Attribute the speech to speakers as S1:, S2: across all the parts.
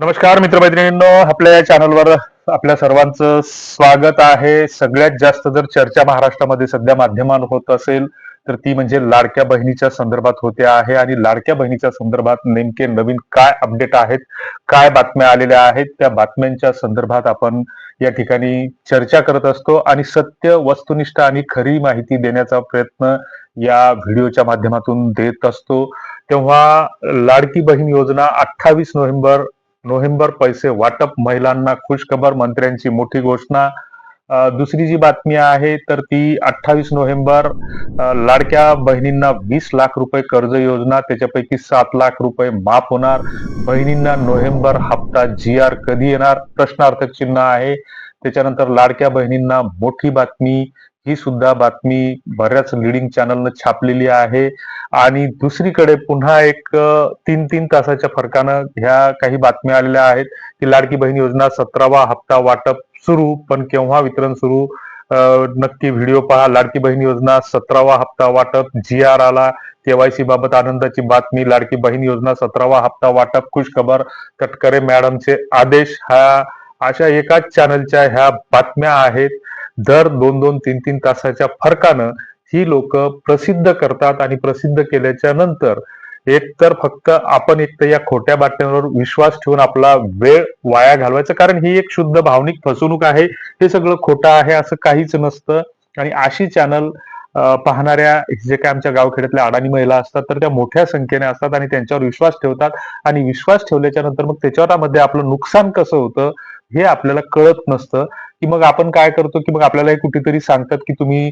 S1: नमस्कार मित्रमैत्रिणींनो. आपल्या या चॅनलवर आपल्या सर्वांचं स्वागत आहे. सगळ्यात जास्त जर चर्चा महाराष्ट्रामध्ये सध्या माध्यमात होत असेल तर ती म्हणजे लाडक्या बहिणीच्या संदर्भात होते आहे. आणि लाडक्या बहिणीच्या संदर्भात नेमके नवीन काय अपडेट आहेत काय बातम्या आलेल्या आहेत त्या बातम्यांच्या संदर्भात आपण या ठिकाणी चर्चा करत असतो. आणि सत्य वस्तुनिष्ठ आणि खरी माहिती देण्याचा प्रयत्न या व्हिडिओच्या माध्यमातून देत असतो. तेव्हा लाडकी बहीण योजना अठ्ठावीस नोव्हेंबर नोव्हेंबर पैसे वाटप महिलांना खुशखबर मंत्र्यांची मोठी घोषणा. दुसरी जी बातमी आहे तर ती अठ्ठावीस नोव्हेंबर लाडक्या बहिणींना वीस लाख रुपये कर्ज योजना त्याच्यापैकी सात लाख रुपये माफ होणार. बहिणींना नोव्हेंबर हप्ता जी आर कधी येणार? प्रश्नार्थक चिन्ह आहे. त्याच्यानंतर लाडक्या बहिणींना मोठी बातमी ही सुद्धा बातमी बऱ्याच लिडिंग चॅनलनं छापलेली आहे. आणि दुसरीकडे पुन्हा एक तीन तीन तासाच्या फरकानं ह्या काही बातम्या आलेल्या आहेत की लाडकी बहीण योजना सतरावा हप्ता वाटप सुरू पण केव्हा वितरण सुरू? नक्की व्हिडिओ पहा. लाडकी बहीण योजना सतरावा हप्ता वाटप जी आर आला. केवायसी बाबत आनंदाची बातमी लाडकी बहीण योजना सतरावा हप्ता वाटप खुश खबर तटकरे मॅडमचे आदेश. हा अशा एकाच चॅनलच्या ह्या बातम्या आहेत. दर दोन दोन तीन तीन तासाच्या फरकानं ही लोक प्रसिद्ध करतात आणि प्रसिद्ध केल्याच्यानंतर एक तर फक्त आपण एक तर या खोट्या बातम्यांवर विश्वास ठेवून आपला वेळ वाया घालवायचा कारण ही एक शुद्ध भावनिक फसवणूक आहे. हे सगळं खोटं आहे असं काहीच नसतं. आणि अशी चॅनल पाहणाऱ्या जे काय आमच्या गावखेड्यातल्या अडाणी महिला असतात तर त्या मोठ्या संख्येने असतात आणि त्यांच्यावर विश्वास ठेवतात. आणि विश्वास ठेवल्याच्या नंतर मग त्याच्यामध्ये आपलं नुकसान कसं होतं हे आपल्याला कळत नसतं. की मग आपण काय करतो? की मग आपल्याला हे कुठेतरी सांगतात की तुम्ही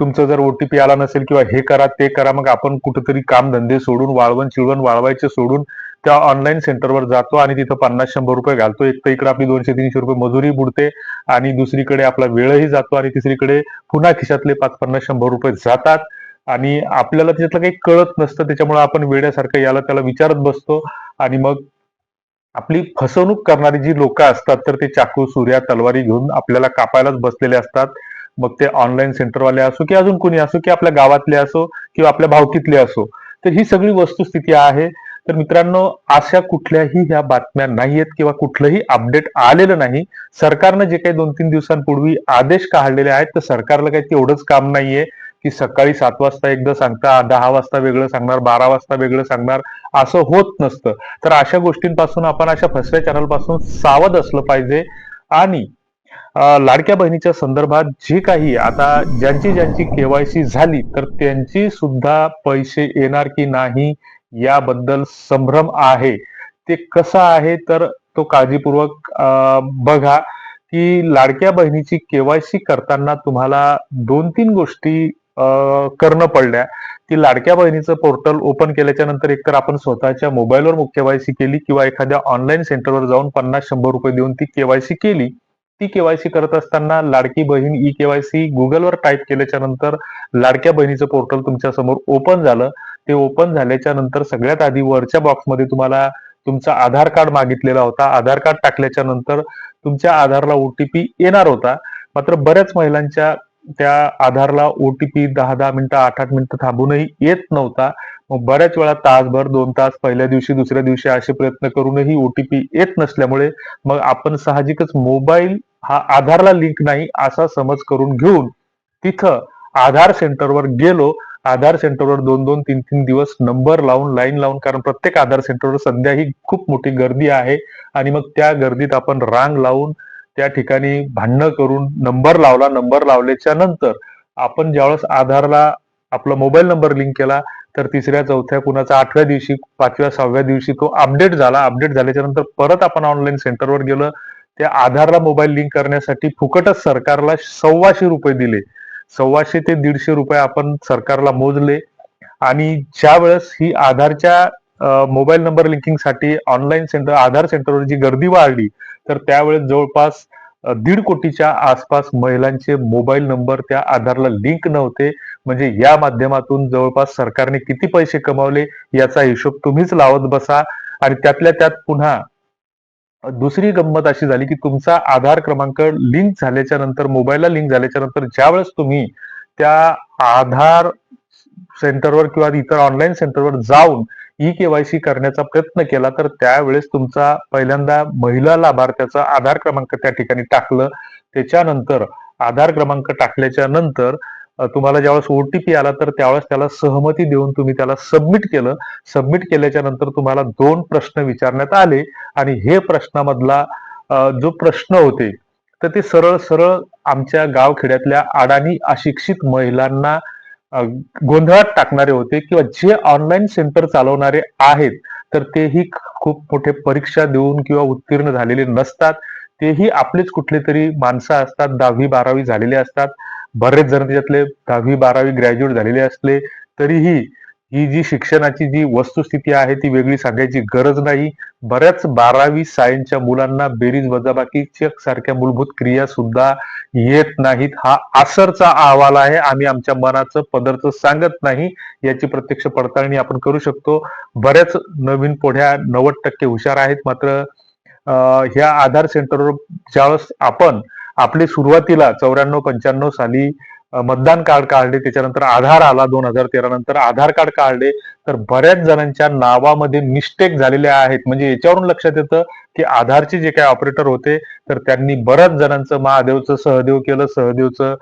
S1: तुमचं जर ओटीपी आला नसेल किंवा हे करा ते करा मग आपण कुठेतरी काम धंदे सोडून वाळवण चिळवण वाळवायचे सोडून त्या ऑनलाईन सेंटरवर जातो आणि तिथं पन्नास शंभर रुपये घालतो. एक तर इकडे आपली दोनशे तीनशे रुपये मजुरी बुडते आणि दुसरीकडे आपला वेळही जातो आणि तिसरीकडे पुन्हा खिशातले पाच पन्नास शंभर रुपये जातात. आणि आपल्याला त्याच्यातलं काही कळत नसतं. त्याच्यामुळे आपण वेड्यासारखं याला त्याला विचारत बसतो आणि मग आपली फसवणूक करणारी जी लोक असतात तर ते चाकू सूर्या तलवारी घेऊन आपल्याला कापायलाच बसलेले असतात. मग ते ऑनलाईन सेंटरवाले असो की अजून कोणी असो की आपल्या गावातले असो किंवा आपल्या भावकीतले असो. तर ही सगळी वस्तुस्थिती आहे. तर मित्रांनो अशा कुठल्याही ह्या बातम्या नाहीयेत किंवा कुठलंही अपडेट आलेलं नाही. सरकारनं जे काही दोन तीन दिवसांपूर्वी आदेश काढलेले आहेत तर सरकारला काही तेवढंच काम नाहीये. की सकाळी सात वाजता एकदा सांगता दहा वाजता वेगळं सांगणार बारा वाजता वेगळं सांगणार असं होत नसतं. तर अशा गोष्टींपासून आपण अशा फसव्या चॅनलपासून सावध असलं पाहिजे. आणि लाडक्या बहिणीच्या संदर्भात जे काही आता ज्यांची ज्यांची केवायसी झाली तर त्यांची सुद्धा पैसे येणार की नाही याबद्दल संभ्रम आहे. ते कसं आहे तर तो काळजीपूर्वक बघा की लाडक्या बहिणीची केवायसी करताना तुम्हाला दोन तीन गोष्टी करणं पडल्या. ती लाडक्या बहिणीचं पोर्टल ओपन केल्याच्यानंतर एकतर आपण स्वतःच्या मोबाईलवर केवायसी केली किंवा एखाद्या ऑनलाईन सेंटरवर जाऊन पन्नास शंभर रुपये देऊन ती केवायसी केली. ती केवायसी करत असताना लाडकी बहीण ई केवायसी गुगलवर टाईप केल्याच्यानंतर लाडक्या बहिणीचं पोर्टल तुमच्यासमोर ओपन झालं. ते ओपन झाल्याच्यानंतर सगळ्यात आधी वरच्या बॉक्समध्ये तुम्हाला तुमचा आधार कार्ड मागितलेला होता. आधार कार्ड टाकल्याच्या नंतर तुमच्या आधारला ओटीपी येणार होता. मात्र बऱ्याच महिलांच्या त्या आधारला ओटीपी दहा दहा मिनिटं आठ आठ मिनिटं थांबूनही येत नव्हता. मग बऱ्याच वेळा तासभर दोन तास पहिल्या दिवशी दुसऱ्या दिवशी असे प्रयत्न करूनही ओटीपी येत नसल्यामुळे मग आपण साहजिकच मोबाईल हा आधारला लिंक नाही असा समज करून घेऊन तिथं आधार सेंटरवर गेलो. आधार सेंटरवर दोन दोन तीन तीन दिवस नंबर लावून लाईन लावून कारण प्रत्येक आधार सेंटरवर सध्या ही खूप मोठी गर्दी आहे. आणि मग त्या गर्दीत आपण रांग लावून त्या ठिकाणी भांडणं करून नंबर लावला नंबर लावल्याच्या नंतर आपण ज्यावेळेस आधारला आपला मोबाईल नंबर लिंक केला तर तिसऱ्या चौथ्या कुणाचा आठव्या दिवशी पाचव्या सहाव्या दिवशी तो अपडेट झाला. अपडेट झाल्याच्यानंतर परत आपण ऑनलाईन सेंटरवर गेलो. त्या आधारला मोबाईल लिंक करण्यासाठी फुकटच सरकारला सव्वाशे रुपये दिले. सव्वाशे ते दीडशे रुपये आपण सरकारला मोजले. आणि ज्या वेळेस ही आधारच्या मोबाईल नंबर लिंकिंगसाठी ऑनलाईन सेंटर आधार सेंटरवर जी गर्दी वाढली तर त्यावेळेस जवळपास दीड कोटीच्या आसपास महिलांचे मोबाईल नंबर त्या आधारला लिंक नव्हते. म्हणजे या माध्यमातून जवळपास सरकारने किती पैसे कमावले याचा हिशोब तुम्हीच लावत बसा. आणि त्यातल्या त्यात पुन्हा दुसरी गंमत अशी झाली की तुमचा आधार क्रमांक लिंक झाल्याच्यानंतर मोबाईलला लिंक झाल्याच्यानंतर ज्यावेळेस तुम्ही त्या आधार सेंटरवर किंवा इतर ऑनलाईन सेंटरवर जाऊन ई केवायसी करण्याचा प्रयत्न केला तर त्यावेळेस तुमचा पहिल्यांदा महिला लाभार्थ्याचा आधार क्रमांक त्या ठिकाणी टाकलं. त्याच्यानंतर आधार क्रमांक टाकल्याच्या नंतर तुम्हाला ज्यावेळेस ओटीपी आला तर त्यावेळेस त्याला सहमती देऊन तुम्ही त्याला सबमिट केलं. सबमिट केल्याच्यानंतर तुम्हाला दोन प्रश्न विचारण्यात आले आणि हे प्रश्नामधला जो प्रश्न होते तर ते सरळ सरळ आमच्या गावखेड्यातल्या अडाणी अशिक्षित महिलांना गोंधळात टाकणारे होते किंवा जे ऑनलाईन सेंटर चालवणारे आहेत तर तेही खूप मोठे परीक्षा देऊन किंवा उत्तीर्ण झालेले नसतात. तेही आपलेच कुठले तरी माणसं असतात दहावी बारावी झालेले असतात. बरेच जण त्याच्यातले दहावी बारावी ग्रॅज्युएट झालेले असले तरीही ही जी शिक्षणाची जी वस्तुस्थिती आहे ती वेगळी सांगायची गरज नाही. बऱ्याच बारावी सायन्सच्या मुलांना बेरीज वजाबाकी चेक सारख्या मूलभूत क्रिया सुद्धा येत नाहीत. हा आसरचा अहवाल आहे. आम्ही आमच्या मनाचं पदरचं सांगत नाही. याची प्रत्यक्ष पडताळणी आपण करू शकतो. बऱ्याच नवीन पोढ्या नव्वद टक्के हुशार आहेत. मात्र ह्या आधार सेंटरवर ज्यावेळेस आपण आपली सुरुवातीला चौऱ्याण्णव पंच्याण्णव साली मतदान कार्ड काढले त्याच्यानंतर आधार आला दोन हजार तेरा नंतर. आधार कार्ड काढले तर बऱ्याच जणांच्या नावामध्ये मिस्टेक झालेल्या आहेत. म्हणजे याच्यावरून लक्षात येतं की आधारचे जे काही ऑपरेटर होते तर त्यांनी बऱ्याच जणांचं महादेवचं सहदेव केलं सहदेवचं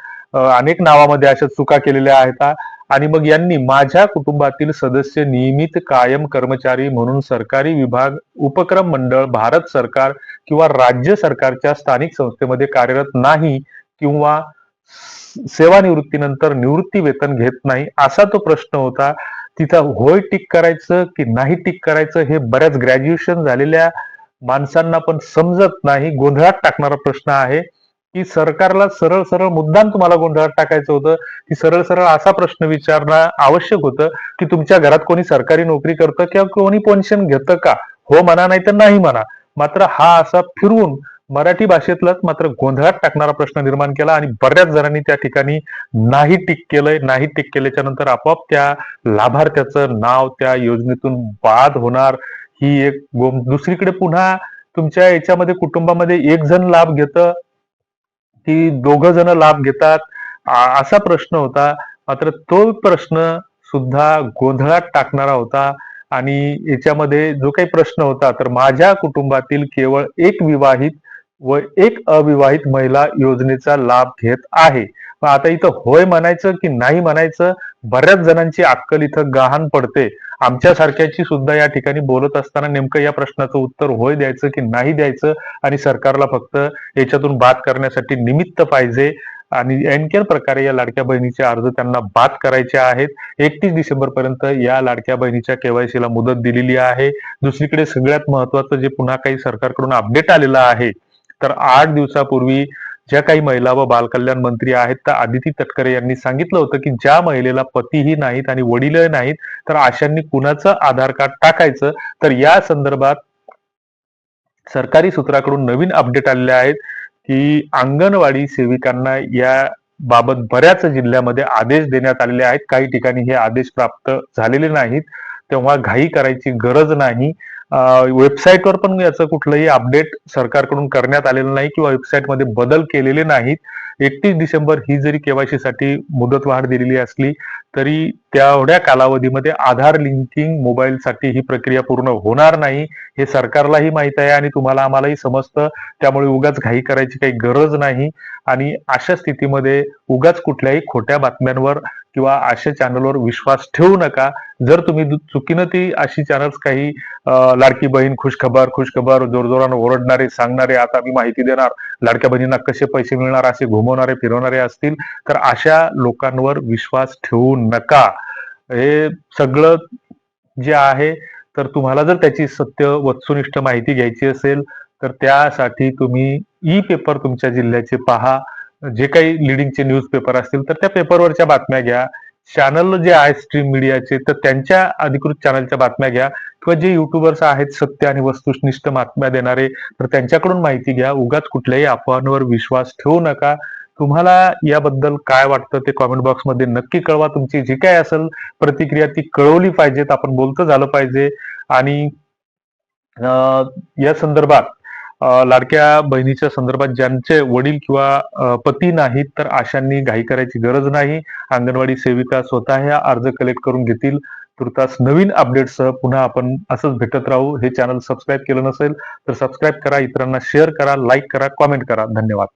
S1: अनेक नावामध्ये अशा चुका केलेल्या आहेत. आणि मग यांनी माझ्या कुटुंबातील सदस्य नियमित कायम कर्मचारी म्हणून सरकारी विभाग उपक्रम मंडळ भारत सरकार किंवा राज्य सरकारच्या स्थानिक संस्थेमध्ये कार्यरत नाही किंवा सेवानिवृत्तीनंतर निवृत्ती वेतन घेत नाही असा तो प्रश्न होता. तिथं होय टिक करायचं की नाही टिक करायचं हे बऱ्याच ग्रॅज्युएशन झालेल्या माणसांना पण समजत नाही. गोंधळात टाकणारा प्रश्न आहे की सरकारला सरळ सरळ मुद्दाम तुम्हाला गोंधळात टाकायचं होतं की सरळ सरळ असा प्रश्न विचारणं आवश्यक होतं की तुमच्या घरात कोणी सरकारी नोकरी करतं किंवा कोणी पेन्शन घेतं का? हो म्हणा नाही तर नाही म्हणा. मात्र हा असा फिरवून मराठी भाषेतलाच मात्र गोंधळात टाकणारा प्रश्न निर्माण केला आणि बऱ्याच जणांनी त्या ठिकाणी नाही टिक केलंय नाही टिक केल्याच्यानंतर आपोआप त्या लाभार्थ्याचं नाव त्या योजनेतून बाद होणार. ही एक गोम दुसरीकडे पुन्हा तुमच्या याच्यामध्ये कुटुंबामध्ये एक जण लाभ घेतं की दोघं जण लाभ घेतात असा प्रश्न होता. मात्र तो प्रश्न सुद्धा गोंधळात टाकणारा होता आणि याच्यामध्ये जो काही प्रश्न होता तर माझ्या कुटुंबातील केवळ एक विवाहित व एक अविवाहित महिला योजनेचा लाभ घेत आहे. मग आता इथं होय म्हणायचं की नाही म्हणायचं बऱ्याच जणांची अक्कल इथं गहाण पडते. आमच्यासारख्याची सुद्धा या ठिकाणी बोलत असताना नेमकं या प्रश्नाचं उत्तर होय द्यायचं की नाही द्यायचं आणि सरकारला फक्त याच्यातून बाद करण्यासाठी निमित्त पाहिजे आणि एनकेर प्रकारे या लाडक्या बहिणीचे अर्ज त्यांना बाद करायचे आहेत. एकतीस डिसेंबर पर्यंत या लाडक्या बहिणीच्या केवायसीला मुदत दिलेली आहे. दुसरीकडे सगळ्यात महत्वाचं जे पुन्हा काही सरकारकडून अपडेट आलेलं आहे तर आठ दिवसापूर्वी ज्या काही महिला व बालकल्याण मंत्री आहेत त्या आदिती तटकरे यांनी सांगितलं होतं की ज्या महिलेला पतीही नाहीत आणि वडीलही नाहीत तर अशांनी कुणाचं आधार कार्ड टाकायचं? तर या संदर्भात सरकारी सूत्राकडून नवीन अपडेट आलेले आहेत की अंगणवाडी सेविकांना या बाबत बऱ्याच जिल्ह्यामध्ये आदेश देण्यात आलेले आहेत. काही ठिकाणी हे आदेश प्राप्त झालेले नाहीत. तेव्हा घाई करायची गरज नाही. वेबसाईटवर पण याचं कुठलंही अपडेट सरकारकडून करण्यात आलेलं नाही किंवा वेबसाईटमध्ये बदल केलेले नाहीत. एकतीस डिसेंबर ही जरी केवायसी साठी मुदतवाढ दिलेली असली तरी तेवढ्या कालावधीमध्ये आधार लिंकिंग मोबाईलसाठी ही प्रक्रिया पूर्ण होणार नाही हे सरकारलाही माहीत आहे आणि तुम्हाला आम्हालाही समजतं. त्यामुळे उगाच घाई करायची काही गरज नाही. आणि अशा स्थितीमध्ये उगाच कुठल्याही खोट्या बातम्यांवर किंवा अशा चॅनलवर विश्वास ठेवू नका. जर तुम्ही चुकीनं ती अशी चॅनल्स काही लाडकी बहीण खुशखबर खुशखबर जोरजोरानं ओरडणारे सांगणारे आता मी माहिती देणार लाडक्या बहिणींना कसे पैसे मिळणार असे घुमवणारे फिरवणारे असतील तर अशा लोकांवर विश्वास ठेवू नका. हे सगळं जे आहे तर तुम्हाला जर त्याची सत्य वस्तुनिष्ठ माहिती घ्यायची असेल तर त्यासाठी तुम्ही ई पेपर तुमच्या जिल्ह्याचे पहा. जे काही लिडिंगचे न्यूज पेपर असतील तर त्या पेपरवरच्या बातम्या घ्या. चॅनल जे आहेत स्ट्रीम मीडियाचे तर त्यांच्या अधिकृत चॅनलच्या बातम्या घ्या. किंवा जे युट्यूबर्स आहेत सत्य आणि वस्तुनिष्ठ बातम्या देणारे तर त्यांच्याकडून माहिती घ्या. उगाच कुठल्याही अफवांवर विश्वास ठेवू नका. तुम्हाला याबद्दल काय वाटतं ते कॉमेंट बॉक्समध्ये नक्की कळवा. तुमची जी काय असेल प्रतिक्रिया ती कळवली पाहिजेत. आपण बोलतं झालं पाहिजे. आणि या संदर्भात लाडक्या बहिणीच्या संदर्भात ज्यांचे वडील किंवा पती नाहीत तर आशांनी घाई करायची गरज नाही. अंगणवाडी सेविका स्वतः ह्या अर्ज कलेक्ट करून घेतील. तुर्तास नवीन अपडेटसह पुन्हा आपण असंच भेटत राहू. हे चॅनल सबस्क्राईब केलं नसेल तर सबस्क्राईब करा. इतरांना शेअर करा लाईक करा कॉमेंट करा. धन्यवाद.